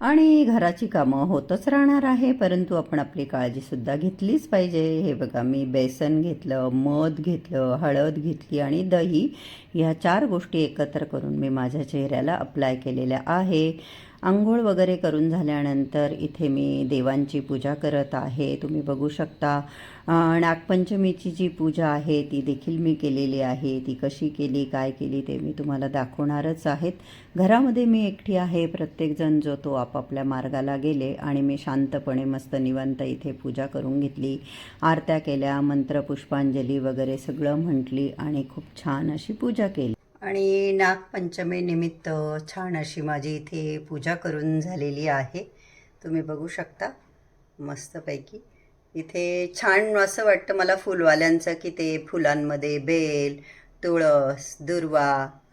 आणि घराची कामं होतच राहणार आहे परंतु आपण आपली काळजीसुद्धा घेतलीच पाहिजे. हे बघा मी बेसन घेतलं मध घेतलं हळद घेतली आणि दही ह्या चार गोष्टी एकत्र करून मी माझ्या चेहऱ्याला अप्लाय केलेल्या आहे. आंघोळ वगैरे करून झाल्यानंतर इथे मी देवांची पूजा करत आहे. तुम्ही बघू शकता नागपंचमीची जी पूजा आहे ती देखील मी केलेली आहे. ती कशी केली काय केली ते मी तुम्हाला दाखवणारच आहेत. घरामध्ये मी एकटी आहे. प्रत्येकजण जो तो आपापल्या मार्गाला गेले आणि मी शांतपणे मस्त निवांत इथे पूजा करून घेतली. आरत्या केल्या मंत्र पुष्पांजली वगैरे सगळं म्हटली आणि खूप छान अशी पूजा केली. आणि नागपंचमीनिमित्त छान अशी माझी इथे पूजा करून झालेली आहे. तुम्ही बघू शकता मस्तपैकी. इथे छान असं वाटतं मला फुलवाल्यांचं की ते फुलांमध्ये बेल तुळस दुर्वा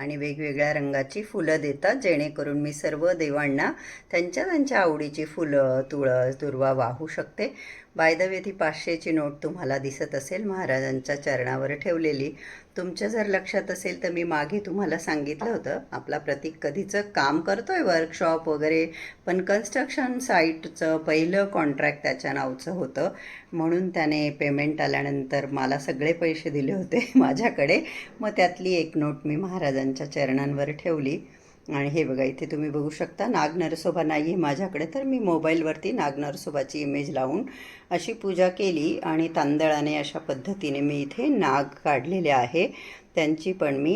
आणि वेगवेगळ्या रंगाची फुलं देतात जेणेकरून मी सर्व देवांना त्यांच्या त्यांच्या आवडीची फुलं तुळस दुर्वा वाहू शकते. बाय द वे ती पाचशेची नोट तुम्हाला दिसत असेल महाराजांच्या चरणावर ठेवलेली. तुमच्या जर लक्षात असेल तर मी मागे तुम्हाला सांगितलं होतं आपला प्रतीक कधीचं काम करतोय वर्कशॉप वगैरे पण कन्स्ट्रक्शन साईटचं पहिलं कॉन्ट्रॅक्ट त्याच्या नावचं होतं. म्हणून त्याने पेमेंट आल्यानंतर मला सगळे पैसे दिले होते माझ्याकडे. मग त्यातली एक नोट मी महाराजांच्या चरणांवर ठेवली. आणि हे बघा इथे तुम्ही बघू शकता नाग नरसोबा नाही आहे माझ्याकडे तर मी मोबाईलवरती नाग नरसोबाची इमेज लावून अशी पूजा केली आणि तांदळाने अशा पद्धतीने मी इथे नाग काढलेले आहे. त्यांची पण मी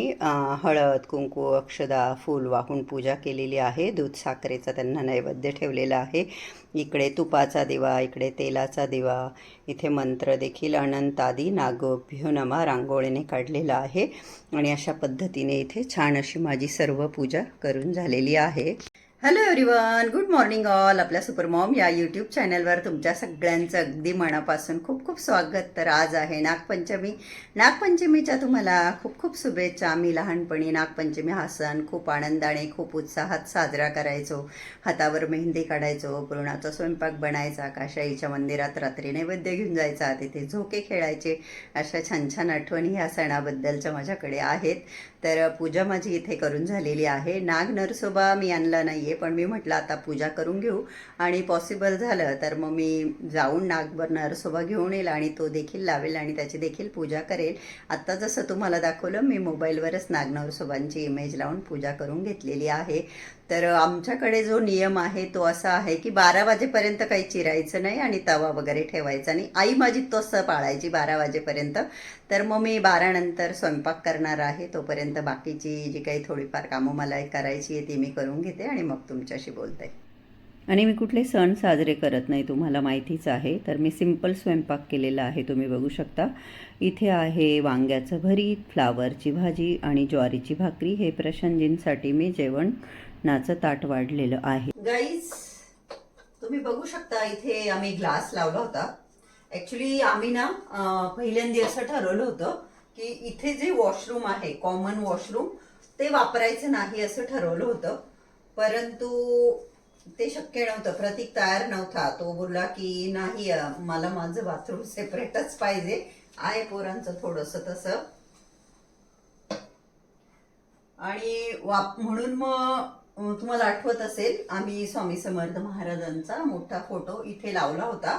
हळद कुंकू अक्षदा फूल वाहून पूजा केलेली आहे. दूध साखरेचा त्यांना नैवेद्य ठेवलेला आहे. इकडे तुपाचा दिवा इकडे तेलाचा दिवा इथे मंत्र देखील अनंतादी नागोभ्यो नमा रांगोळीने काढलेला आहे. आणि अशा पद्धतीने इथे छान अशी माझी सर्व पूजा करून झालेली आहे. Hello everyone good morning all आपल्या सुपरमॉम या यूट्यूब चॅनलवर तुमच्या सगळ्यांचं अगदी मनापासून खूप खूप स्वागत. तर आज आहे नागपंचमी. नागपंचमीच्या तुम्हाला खूप खूप शुभेच्छा. मी लहानपणी नागपंचमी हा सण खूप आनंदाने खूप उत्साहात साजरा करायचो. हातावर मेहंदी काढायचो पुरणाचा स्वयंपाक बनायचा काशाईच्या मंदिरात रात्री नैवेद्य घेऊन जायचा तिथे झोके खेळायचे. अशा छान छान आठवणी ह्या सणाबद्दलच्या माझ्याकडे आहेत. तर पूजा माझी इथे करून झालेली आहे. नाग नरसोबा मी आणला नाही आहे पण मी म्हटलं आता पूजा करून घेऊ. आणि पॉसिबल झालं तर मग मी जाऊन नागभर नरसोबा घेऊन येईल आणि तो देखील लावेल आणि त्याची देखील पूजा करेल. आत्ता जसं तुम्हाला दाखवलं मी मोबाईलवरच नाग नरसोबांची इमेज लावून पूजा करून घेतलेली आहे. तर आमच्याकडे जो नियम आहे तो असा आहे की बारा वाजेपर्यंत काही चिरायचं नाही आणि तवा वगैरे ठेवायचा आणि आई माझी तसं पाळायची बारा वाजेपर्यंत. तर मग मी बारानंतर स्वयंपाक करणार आहे तोपर्यंत बाकीची जी काही थोडीफार कामं मला करायची आहे ती मी करून घेते आणि मग तुमच्याशी बोलते. आणि मी कुठले सण साजरे करत नाही तुम्हाला माहितीच आहे. तर मी सिंपल स्वयंपाक केलेला आहे तुम्ही बघू शकता. इथे आहे वांग्याचं भरीत फ्लावरची भाजी आणि ज्वारीची भाकरी. हे प्रशंजींसाठी मी जेवणाचं ताट वाढलेलं आहे. गाईज तुम्ही बघू शकता इथे आम्ही ग्लास लावला होता. ॲक्च्युली आम्ही ना पहिल्यांदा असं ठरवलं होतं की इथे जे वॉशरूम आहे कॉमन वॉशरूम ते वापरायचं नाही असं ठरवलं होतं. परंतु ते शक्य नव्हतं. प्रतीक तयार नव्हता. तो बोलला की नाही मला माझं बाथरूम सेपरेटच पाहिजे. आहे पोरांचं थोडंसं तसं. आणि वाप म्हणून मग तुम्हाला आठवत असेल आम्ही स्वामी समर्थ महाराजांचा मोठा फोटो इथे लावला होता.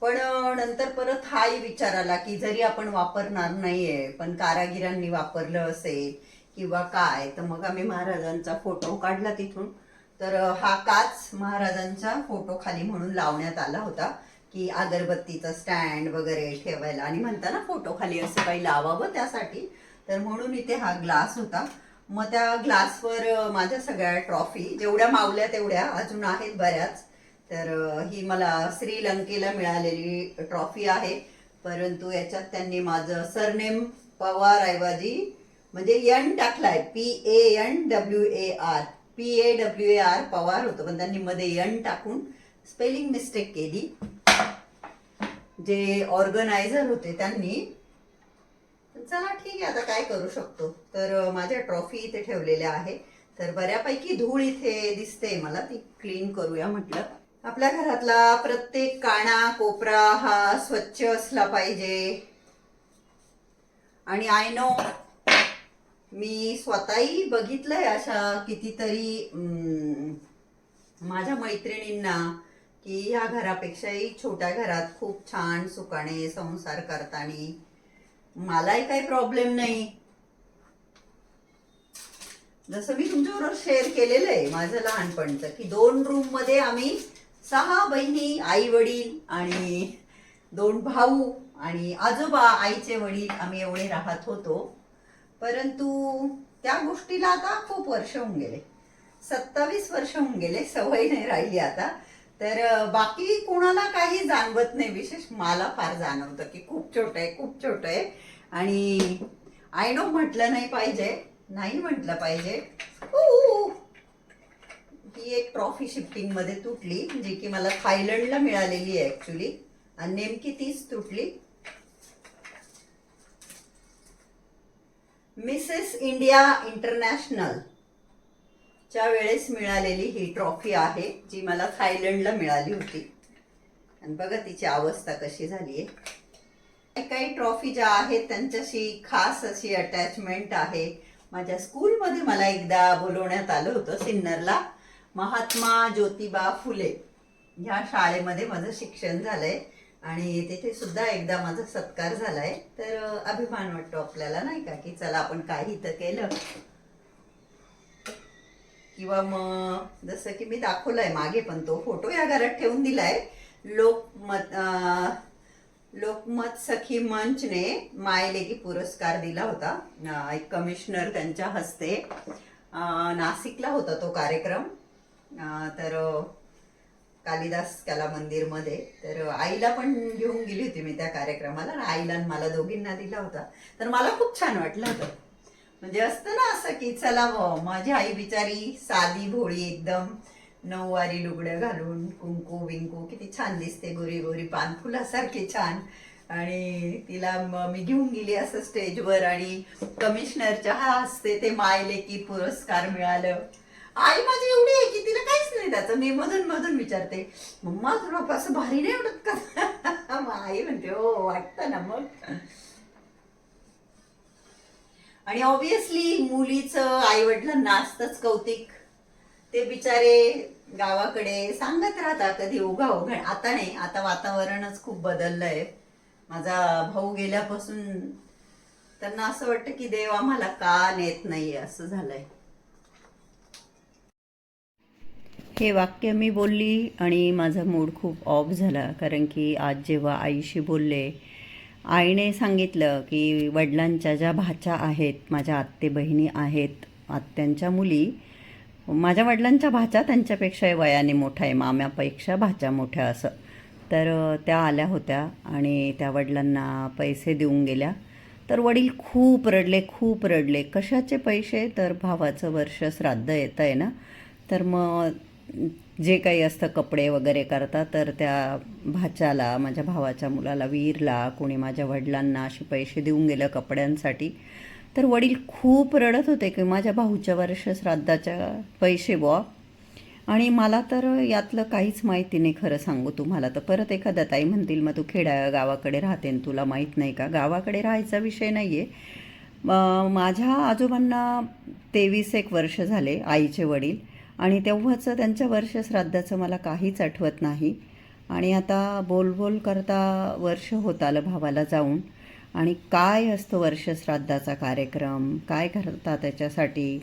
पण नंतर परत हाही विचार आला की जरी आपण वापरणार नाहीये पण कारागिरांनी वापरलं असेल किंवा काय? तर मग आम्ही महाराजांचा फोटो काढला तिथून. तर हा काच महाराजांचा फोटो खाली म्हणून लावण्यात आला होता की अगरबत्तीचा स्टँड वगैरे ठेवायला. आणि म्हणताना फोटो खाली असं काही लावावं त्यासाठी. तर म्हणून इथे हा ग्लास होता. मग त्या ग्लासवर माझ्या सगळ्या ट्रॉफी जेवढ्या मावल्या तेवढ्या अजून आहेत बऱ्याच. तर ही मला श्रीलंकेला मिळालेली ट्रॉफी आहे. परंतु याच्यात त्यांनी माझं सरनेम पवार ऐवजी म्हणजे यन टाकलाय P A N W A R P A W A R Pawar होतं. पण त्यांनी मध्ये यन टाकून स्पेलिंग मिस्टेक केली. जे ऑर्गनायझर होते त्यांनी चला ठीक आहे आता काय करू शकतो. तर माझ्या ट्रॉफी इथे ठेवलेल्या आहे. तर बऱ्यापैकी धूळ इथे दिसते मला ती क्लीन करूया म्हटलं. आपल्या घरातला प्रत्येक काना कोपरा हा स्वच्छ असला पाहिजे. आणि आय नो मी स्वतःही बघितलंय अशा कितीतरी माझ्या मैत्रिणींना की ह्या घरापेक्षाही छोट्या घरात खूप छान सुखाने संसार करताना मलाही काही प्रॉब्लेम नाही. जसं मी तुमच्याबरोबर शेअर केलेलं आहे माझं लहानपणचं की दोन रूममध्ये आम्ही सहा बहिणी आई वडील आणि दोन भाऊ आणि आजोबा आईचे वडील आम्ही एवढे राहत होतो. परंतु त्या गोष्टीला आता खूप वर्ष होऊन गेले. सत्तावीस वर्ष होऊन गेले सवय नाही राहिली आता. तर बाकी कोणाला काही जाणवत नाही विशेष मला फार जाणवतं की खूप छोटं आहे खूप छोटं आहे. आणि आय नो म्हटलं नाही पाहिजे नाही म्हटलं पाहिजे. ही एक ट्रॉफी शिफ्टिंगमध्ये तुटली जी की मला थायलंडला मिळालेली आहे ऍक्च्युली आणि नेमकी तीच तुटली. मिसेस इंडिया इंटरनॅशनल च्या वेळेस मिळालेली ही ट्रॉफी आहे जी मला थायलंडला मिळाली होती. आणि बघा तिची अवस्था कशी झाली आहे. काही ट्रॉफी ज्या आहेत त्यांच्याशी खास अशी अटॅचमेंट आहे. माझ्या स्कूलमध्ये मला एकदा बोलवण्यात आलं होतं सिन्नरला महात्मा ज्योतिबा फुले ह्या शाळेमध्ये माझं शिक्षण झालंय. आणि तिथे सुद्धा एकदा माझा सत्कार झालाय तर अभिमान वाटतो आपल्याला नाही का? की चला आपण काही तर केलं. किंवा मग जसं की मी दाखवलाय मागे पण तो फोटो या घरात ठेवून दिलाय. लोकमत लोकमत सखी मंचने मायलेगी पुरस्कार दिला होता. एक कमिशनर त्यांच्या हस्ते नाशिकला होता तो कार्यक्रम. तर कालिदास कला मंदिरमध्ये तर आईला पण घेऊन गेली होती मी त्या कार्यक्रमाला आणि आईला मला दोघींना दिला होता. तर मला खूप छान वाटलं होतं. म्हणजे असतं ना असं की चला माझी आई बिचारी साधी भोळी एकदम नऊवारी लुगडं घालून कुंकू विंकू किती छान दिसते गोरी गोरी पानफुलासारखी छान. आणि तिला मी घेऊन गेली असं स्टेजवर आणि कमिशनरच्या असते ते मायले की पुरस्कार मिळालं. आई माझी एवढी आहे की तिला काहीच नाही त्याचं मी मधून मधून विचारते मम्मा तुला असं भारी नाही वाटत का? मग आई म्हणते हो वाटतं ना मग. आणि ऑब्विसली मुलीचं आई वडिलांना असतंच कौतिक. ते बिचारे गावाकडे सांगत राहता कधी उघा उघा आता नाही आता वातावरणच खूप बदललंय. माझा भाऊ गेल्यापासून त्यांना असं वाटतं की देव आम्हाला का नेत नाहीये असं झालंय. हे वाक्य मी बोलली आणि माझा मूड खूप ऑफ झाला. कारण की आज जेव्हा आईशी बोलले आईने सांगितलं की वडिलांच्या ज्या भाच्या आहेत माझ्या आत्ते बहिणी आहेत आत्यांच्या मुली माझ्या वडिलांच्या भाच्या त्यांच्यापेक्षा वयाने मोठ्या आहे माम्यापेक्षा भाच्या मोठ्या असं. तर त्या आल्या होत्या आणि त्या वडिलांना पैसे देऊन गेल्या. तर वडील खूप रडले खूप रडले. कशाचे पैसे? तर भावाचं वर्ष श्राद्ध येतं आहे ना. तर मग जे काही असतं कपडे वगैरे करता तर त्या भाच्याला माझ्या भावाच्या मुलाला वीरला कोणी माझ्या वडिलांना असे पैसे देऊन गेलं कपड्यांसाठी. तर वडील खूप रडत होते की माझ्या भाऊच्या वर्ष श्राद्धाच्या पैसे बुवा. आणि मला तर यातलं काहीच माहिती नाही खरं सांगू तुम्हाला. तर परत एखादा ताई म्हणतील मग तू खेड्या गावाकडे राहते आणि तुला माहीत नाही का? गावाकडे राहायचा विषय नाही आहे माझ्या आजोबांना तेवीस एक वर्ष झाले आईचे वडील. आणि तेव्हाचं त्यांच्या वर्ष श्राद्धाचं मला काहीच आठवत नाही. आणि आता बोलबोल करता वर्ष होत आलं भावाला जाऊन. आणि काय असतं वर्ष श्राद्धाचा कार्यक्रम? काय करता त्याच्यासाठी?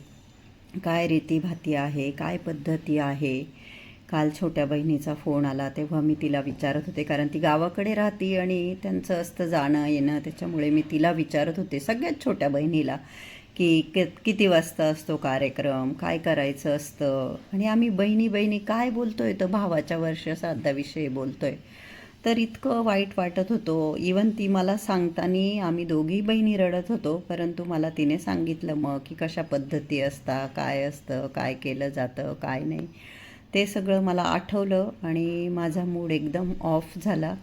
काय रीतीभाती आहे? काय पद्धती आहे? काल छोट्या बहिणीचा फोन आला तेव्हा मी तिला विचारत होते कारण ती गावाकडे राहती आणि त्यांचं असतं जाणं येणं त्याच्यामुळे मी तिला विचारत होते सगळ्यात छोट्या बहिणीला. की कि किती वाजता असतो कार्यक्रम? काय करायचं असतं? आणि आम्ही बहिणी बहिणी काय बोलतोय? तर भावाच्या वर्ष श्राद्धाविषयी बोलतोय. तर इतकं वाईट वाटत होतो. इवन ती मला सांगताना आम्ही दोघी बहिणी रडत होतो. परंतु मला तिने सांगितलं मग की कशा पद्धती असता काय असतं काय केलं जातं काय नाही. ते सगळं मला आठवलं आणि माझा मूड एकदम ऑफ झाला.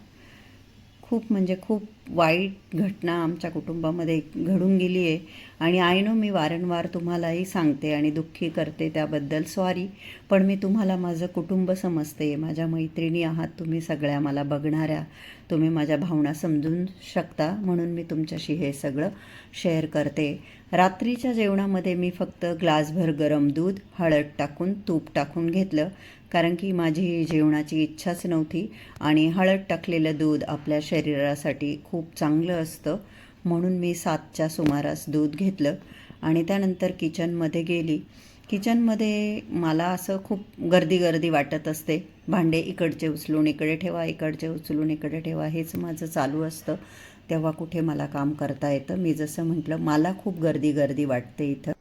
खूप म्हणजे खूप वाईट घटना आमच्या कुटुंबामध्ये घडून गेली आहे. आणि आय नो मी वारंवार तुम्हालाही सांगते आणि दुःखी करते त्याबद्दल. सॉरी पण मी तुम्हाला माझं कुटुंब समजते. माझ्या मैत्रिणी आहात तुम्ही सगळ्या मला बघणाऱ्या. तुम्ही माझ्या भावना समजून शकता म्हणून मी तुमच्याशी हे सगळं शेअर करते. रात्रीच्या जेवणामध्ये मी फक्त ग्लासभर गरम दूध हळद टाकून तूप टाकून घेतलं. कारण की माझी जेवणाची इच्छाच नव्हती आणि हळद टाकलेलं दूध आपल्या शरीरासाठी खूप चांगलं असतं. म्हणून मी सातच्या सुमारास दूध घेतलं आणि त्यानंतर किचनमध्ये गेली. किचनमध्ये मला असं खूप गर्दी गर्दी वाटत असते. भांडे इकडचे उचलून इकडे ठेवा इकडचे उचलून इकडे ठेवा हेच माझं चालू असतं. तेव्हा कुठे मला काम करता येतं? मी जसं म्हटलं मला खूप गर्दी गर्दी वाटते इथं.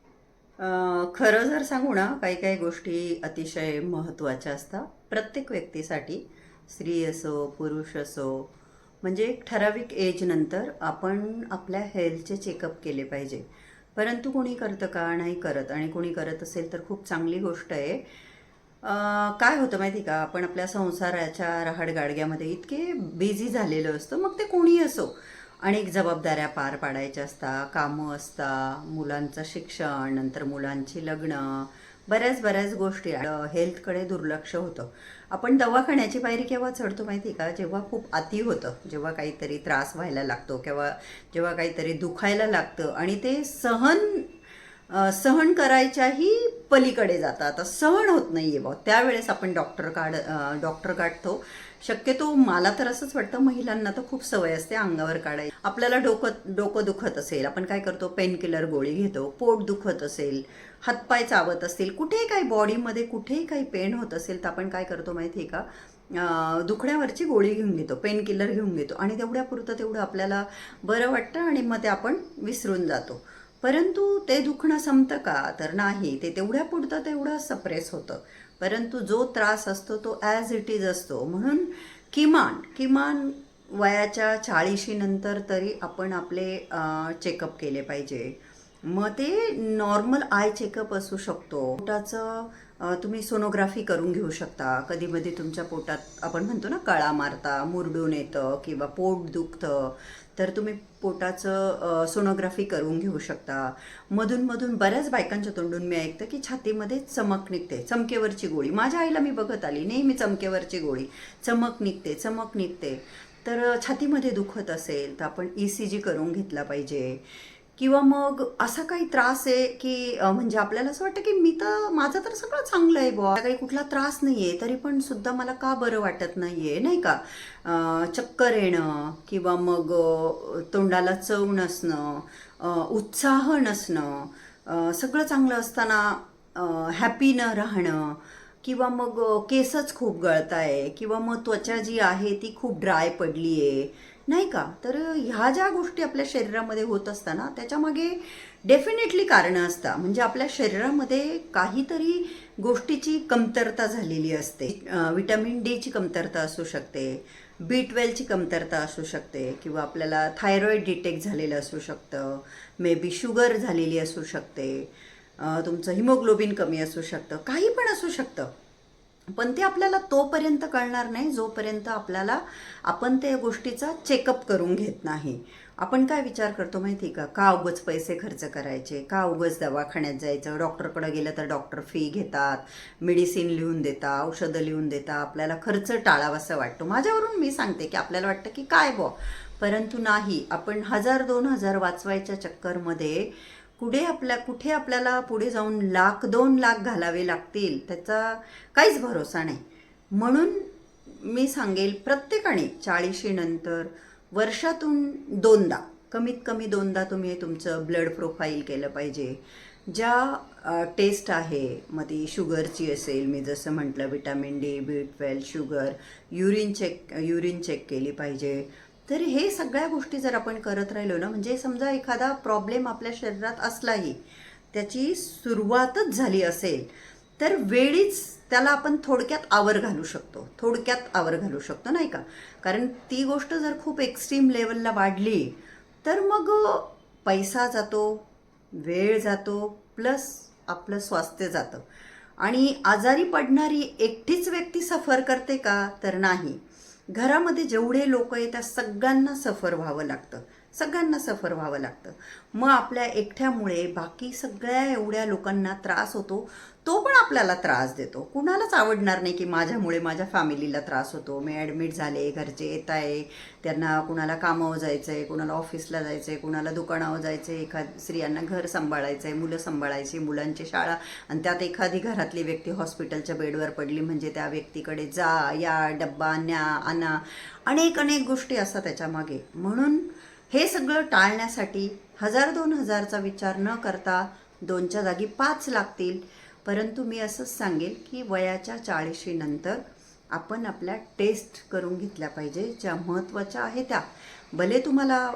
खरं जर सांगू ना काही काही गोष्टी अतिशय महत्त्वाच्या असतात. प्रत्येक व्यक्तीसाठी स्त्री असो पुरुष असो म्हणजे एक ठराविक एजनंतर आपण आपल्या हेल्थचे चेकअप केले पाहिजे. परंतु कोणी करतं का? नाही करत. आणि कोणी करत असेल तर खूप चांगली गोष्ट आहे. काय होतं माहिती का? आपण आपल्या संसाराच्या रहाडगाडग्यामध्ये इतके बिझी झालेलो असतो. मग ते कोणी असो? अनेक जबाबदाऱ्या पार पाडायच्या असतात कामं असतात मुलांचं शिक्षण नंतर मुलांची लग्न बऱ्याच बऱ्याच गोष्टी. हेल्थकडे दुर्लक्ष होतं. आपण दवाखान्याची पायरी केव्हा चढतो माहिती का? जेव्हा खूप अति होतं. जेव्हा काहीतरी त्रास व्हायला लागतो किंवा जेव्हा काहीतरी दुखायला लागतं आणि ते सहन सहन करायच्याही पलीकडे जातं. आता सहन होत नाही आहे बा त्यावेळेस आपण डॉक्टर काढ डॉक्टर काढतो शक्यतो मला तर असंच वाटतं महिलांना तर खूप सवय असते अंगावर काढायची. आपल्याला डोकं डोकं दुखत असेल आपण काय करतो पेन किलर गोळी घेतो पोट दुखत असेल हातपाय चावत असतील कुठेही काही बॉडीमध्ये कुठेही काही पेन होत असेल तर आपण काय करतो माहिती आहे का दुखण्यावरची गोळी घेऊन घेतो पेन किलर घेऊन घेतो आणि तेवढ्यापुरतं तेवढं आपल्याला बरं वाटतं आणि मग ते आपण विसरून जातो. परंतु ते दुखणं संपतं का? तर नाही ते तेवढ्या पुरतं तेवढं सप्रेस होतं. परंतु जो त्रास असतो तो ॲज इट इज असतो. म्हणून किमान किमान वयाच्या चाळीशी नंतर तरी आपण आपले चेकअप केले पाहिजे. मग ते नॉर्मल आय चेकअप असू शकतो. पोटाचं तुम्ही सोनोग्राफी करून घेऊ शकता. कधीमध्ये तुमच्या पोटात आपण म्हणतो ना कळा मारता मुरडून येतं किंवा पोट दुखतं तर तुम्ही पोटाचं सोनोग्राफी करून घेऊ शकता. मधून मधून बऱ्याच बायकांच्या तोंडून मी ऐकतं की छातीमध्ये चमक निघते चमकेवरची गोळी. माझ्या आईला मी बघत आली नेहमी चमकेवरची गोळी. चमक निघते चमक निघते. तर छातीमध्ये दुखत असेल तर आपण ई सी जी करून घेतला पाहिजे. किंवा मग असा काही त्रास आहे की म्हणजे आपल्याला असं वाटतं की मी तर माझं तर सगळं चांगलं आहे बुवा. काही कुठला त्रास नाही आहे तरी पण सुद्धा मला का बरं वाटत नाही आहे नाही का? चक्कर येणं किंवा मग तोंडाला चव नसणं उत्साह नसणं सगळं चांगलं असताना हॅपी न राहणं किंवा मग केसच खूप गळताय किंवा मग त्वचा जी आहे ती खूप ड्राय पडली आहे नाही का? तर ह्या ज्या गोष्टी आपल्या शरीरामध्ये होत असताना त्याच्यामागे डेफिनेटली कारणं असतात. म्हणजे आपल्या शरीरामध्ये काहीतरी गोष्टीची कमतरता झालेली असते. विटॅमिन डीची कमतरता असू शकते बी ट्वेल्वची कमतरता असू शकते किंवा आपल्याला थायरॉईड डिटेक्ट झालेलं असू शकतं मे बी शुगर झालेली असू शकते तुमचं हिमोग्लोबिन कमी असू शकतं काही पण असू शकतं. पण ते आपल्याला तोपर्यंत कळणार नाही जोपर्यंत आपल्याला आपण त्या गोष्टीचा चेकअप करून घेत नाही. आपण काय विचार करतो माहिती का? का उगच पैसे खर्च करायचे? का उगच दवाखान्यात जायचं? डॉक्टरकडे गेलं तर डॉक्टर फी घेतात मेडिसिन लिहून देतात औषधं लिहून देतात आपल्याला खर्च टाळावासा वाटतो. माझ्यावरून मी सांगते की आपल्याला वाटतं की काय बॉ परंतु नाही आपण हजार दोन हजार वाचवायच्या चक्करमध्ये कुठे आपल्या कुठे आपल्याला पुढे जाऊन लाख दोन लाख घालावे लागतील त्याचा काहीच भरोसा नाही. म्हणून मी सांगेल प्रत्येकाने चाळीशीनंतर वर्षातून दोनदा कमीत कमी दोनदा तुम्ही तुमचं ब्लड प्रोफाईल केलं पाहिजे. ज्या टेस्ट आहे मग ती शुगरची असेल मी जसं म्हटलं vitamin D B twelve sugar urine check urine check केली पाहिजे. तर हे सगळ्या गोष्टी जर आपण करत राहिलो ना म्हणजे समजा एखादा प्रॉब्लेम आपल्या शरीरात असलाही त्याची सुरुवातच झाली असेल तर वेळीच त्याला आपण थोडक्यात आवर घालू शकतो. थोडक्यात आवर घालू शकतो नाही का? कारण ती गोष्ट जर खूप एक्स्ट्रीम लेवलला वाढली तर मग पैसा जातो वेळ जातो प्लस आपलं स्वास्थ्य जातं. आणि आजारी पडणारी एकटीच व्यक्ती सफर करते का? तर नाही. घरामध्ये जेवढे लोक आहेत त्या सगळ्यांना सफर व्हावं लागतं. सगळ्यांना सफर व्हावं लागतं. मग आपल्या एकट्यामुळे बाकी सगळ्या एवढ्या लोकांना त्रास होतो तो पण आपल्याला त्रास देतो. कुणालाच आवडणार नाही की माझ्यामुळे माझ्या फॅमिलीला त्रास होतो. मी ॲडमिट झाले घरचे येत आहे त्यांना कुणाला कामावर जायचं आहे कुणाला ऑफिसला जायचं आहे कुणाला दुकानावर जायचं आहे एखाद स्त्रियांना घर सांभाळायचं आहे मुलं सांभाळायची मुलांची शाळा आणि त्यात एखादी घरातली व्यक्ती हॉस्पिटलच्या बेडवर पडली म्हणजे त्या व्यक्तीकडे जा या डब्बा न्या आणा. अनेक अनेक गोष्टी असतात त्याच्यामागे म्हणून हे सगळं टाळण्यासाठी हजार दोन हजारचा विचार न करता दोनच्या जागी पाच लागतील. परंतु मी असंच सांगेल की वयाच्या चाळीशीनंतर आपण आपल्या टेस्ट करून घेतल्या पाहिजे ज्या महत्त्वाच्या आहे त्या. भले तुम्हाला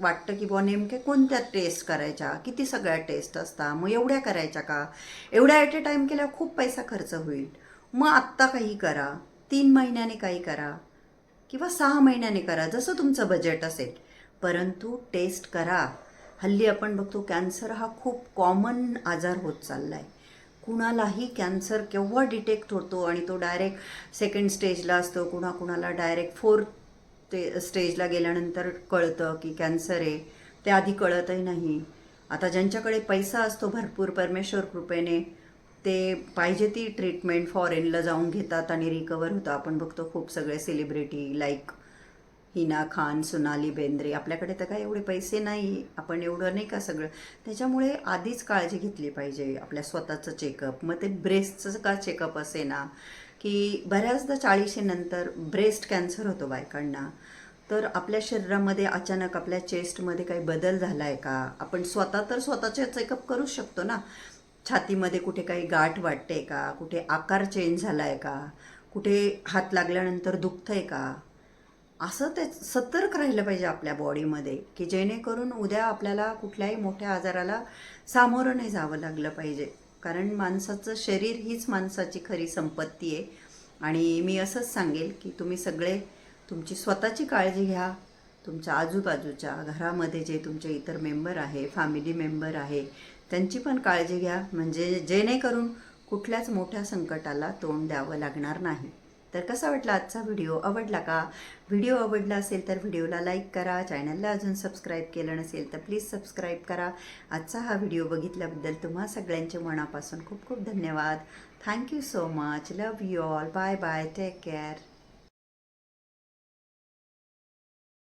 वाटतं की बुवा नेमके कोणत्या टेस्ट करायच्या किती सगळ्या टेस्ट असतात मग एवढ्या करायच्या का? एवढ्या ॲट ए टाईम केल्या खूप पैसा खर्च होईल. मग आत्ता काही करा तीन महिन्याने काही करा किंवा सहा महिन्याने करा जसं तुमचं बजेट असेल. परंतु टेस्ट करा. हल्ली आपण बघतो कॅन्सर हा खूप कॉमन आजार होत चालला आहे कुणालाही कॅन्सर केव्हा डिटेक्ट होतो आणि तो डायरेक्ट सेकंड स्टेजला असतो कुणा कुणाला डायरेक्ट फोर्थ ते स्टेजला गेल्यानंतर कळतं की कॅन्सर आहे. ते आधी कळतही नाही. आता ज्यांच्याकडे पैसा असतो भरपूर परमेश्वर कृपेने ते पाहिजे ती ट्रीटमेंट फॉरेनला जाऊन घेतात आणि रिकवर होतं आपण बघतो खूप सगळे सेलिब्रिटी लाईक हिना खान सोनाली बेंद्रे आपल्याकडे तर काय एवढे पैसे नाही आपण एवढं नाही का सगळं? त्याच्यामुळे आधीच काळजी घेतली पाहिजे आपल्या स्वतःचं चेकअप मग ते ब्रेस्टचं का चेकअप असे ना? की बऱ्याचदा चाळीशीनंतर ब्रेस्ट कॅन्सर होतो बायकांना. तर आपल्या शरीरामध्ये अचानक आपल्या चेस्टमध्ये काही बदल झाला आहे का? आपण स्वतः तर स्वतःचे चेकअप करू शकतो ना? छातीमध्ये कुठे काही गाठ वाटते का? कुठे आकार चेंज झाला आहे का? कुठे हात लागल्यानंतर दुखतंय का? असं ते सतर्क राहिलं पाहिजे आपल्या बॉडीमध्ये की जेणेकरून उद्या आपल्याला कुठल्याही मोठ्या आजाराला सामोरं नाही जावं लागलं पाहिजे. कारण माणसाचं शरीर हीच माणसाची खरी संपत्ती आहे. आणि मी असंच सांगेल की तुम्ही सगळे तुमची स्वतःची काळजी घ्या. तुमच्या आजूबाजूच्या घरामध्ये जे तुमचे इतर मेंबर आहे फॅमिली मेंबर आहे त्यांची पण काळजी घ्या. म्हणजे जेणेकरून कुठल्याच मोठ्या संकटाला तोंड द्यावं लागणार नाही. तर कसा वाटला आजचा व्हिडिओ? आवडला का? व्हिडिओ आवडला असेल तर व्हिडिओला लाईक करा चॅनलला अजून सबस्क्राईब केलं नसेल तर प्लीज सबस्क्राईब करा. आजचा हा व्हिडिओ बघितल्याबद्दल तुम्हा सगळ्यांचे मनापासून खूप खूप धन्यवाद. Thank you so much. Love you all. Bye bye. Take care.